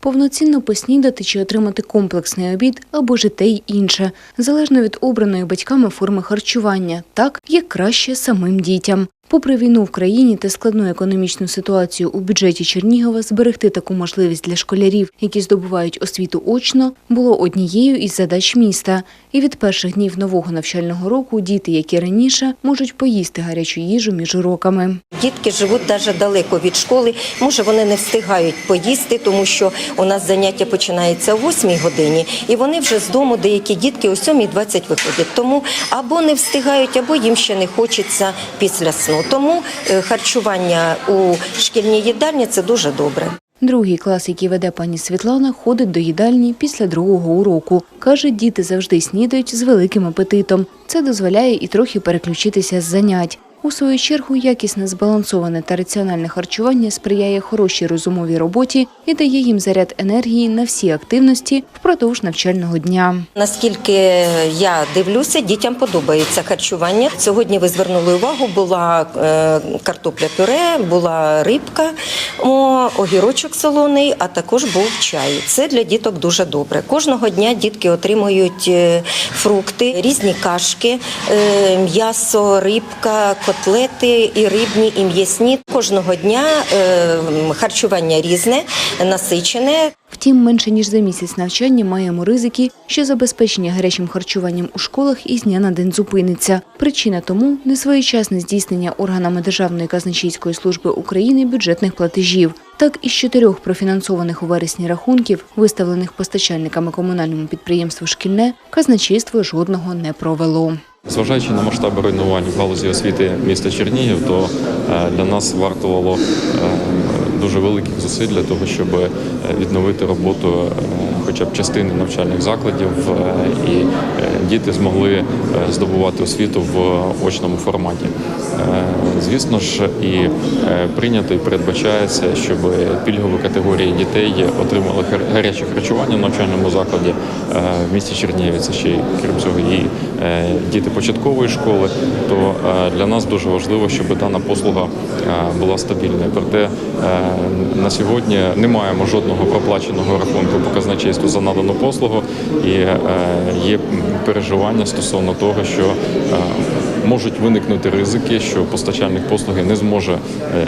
повноцінно поснідати чи отримати комплексний обід або ж те й інше, залежно від обраної батьками форми харчування, так як краще самим дітям. Попри війну в країні та складну економічну ситуацію у бюджеті Чернігова, зберегти таку можливість для школярів, які здобувають освіту очно, було однією із задач міста. І від перших днів нового навчального року діти, які раніше, можуть поїсти гарячу їжу між уроками. Дітки живуть навіть далеко від школи. Може, вони не встигають поїсти, тому що у нас заняття починається о 8 годині, і вони вже з дому, деякі дітки о 7.20 виходять. Тому або не встигають, або їм ще не хочеться після сну. Тому е, харчування у шкільній їдальні це дуже добре. Другий клас, який веде пані Світлана, ходить до їдальні після другого уроку. Каже, діти завжди снідають з великим апетитом. Це дозволяє і трохи переключитися з занять. У свою чергу, якісне, збалансоване та раціональне харчування сприяє хорошій розумовій роботі і дає їм заряд енергії на всі активності впродовж навчального дня. Наскільки я дивлюся, дітям подобається харчування. Сьогодні ви звернули увагу, була е, картопля пюре, була рибка, огірочок солоний, а також був чай. Це для діток дуже добре. Кожного дня дітки отримують е, фрукти, різні кашки, е, м'ясо, рибка, котлети і рибні, і м'ясні. Кожного дня е, харчування різне, насичене. Втім, менше ніж за місяць навчання маємо ризики, що забезпечення гарячим харчуванням у школах із дня на день зупиниться. Причина тому несвоєчасне здійснення органами Державної казначейської служби України бюджетних платежів. Так, із чотирьох профінансованих у вересні рахунків, виставлених постачальниками комунальному підприємству Шкільне, казначейство жодного не провело. Зважаючи на масштаби руйнувань в галузі освіти міста Чернігів, то е, для нас вартувало е, дуже великих зусиль для того, щоб е, відновити роботу е, хоча б частини навчальних закладів, е, і діти змогли здобувати освіту в очному форматі. Звісно ж, і прийнято і передбачається, щоб пільгові категорії дітей отримали гаряче харчування в навчальному закладі в місті Чернігів. Це ще крім цього і діти початкової школи. То для нас дуже важливо, щоб дана послуга була стабільною. Проте на сьогодні не маємо жодного проплаченого рахунку по казначейству за надану послугу, і е, є переживання стосовно того, що е, можуть виникнути ризики, що постачальник послуги не зможе е,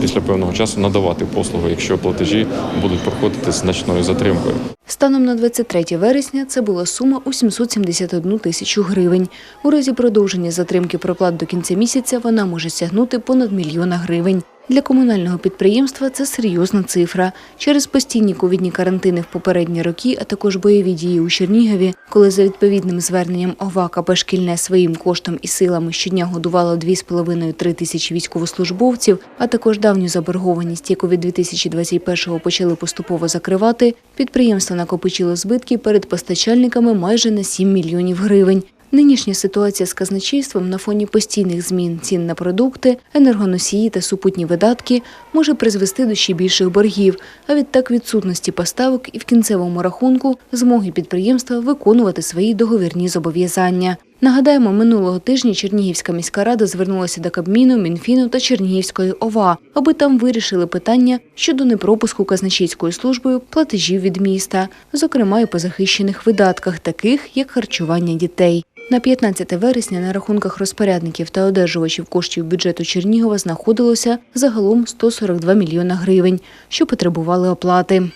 після певного часу надавати послугу, якщо платежі будуть проходити значною затримкою. Станом на 23 вересня це була сума у 771 тисячу гривень. У разі продовження затримки проплат до кінця місяця вона може сягнути понад мільйона гривень. Для комунального підприємства це серйозна цифра. Через постійні ковідні карантини в попередні роки, а також бойові дії у Чернігові, коли за відповідним зверненням ОВА КП «Шкільне» своїм коштом і силами щодня годувало 2,5-3 тисячі військовослужбовців, а також давню заборгованість, яку від 2021-го почали поступово закривати, підприємство накопичило збитки перед постачальниками майже на 7 мільйонів гривень. Нинішня ситуація з казначейством на фоні постійних змін цін на продукти, енергоносії та супутні видатки може призвести до ще більших боргів, а відтак відсутності поставок і в кінцевому рахунку змоги підприємства виконувати свої договірні зобов'язання. Нагадаємо, минулого тижня Чернігівська міська рада звернулася до Кабміну, Мінфіну та Чернігівської ОВА, аби там вирішили питання щодо непропуску казначейською службою платежів від міста, зокрема і по захищених видатках, таких як харчування дітей. На 15 вересня на рахунках розпорядників та одержувачів коштів бюджету Чернігова знаходилося загалом 142 мільйона гривень, що потребували оплати.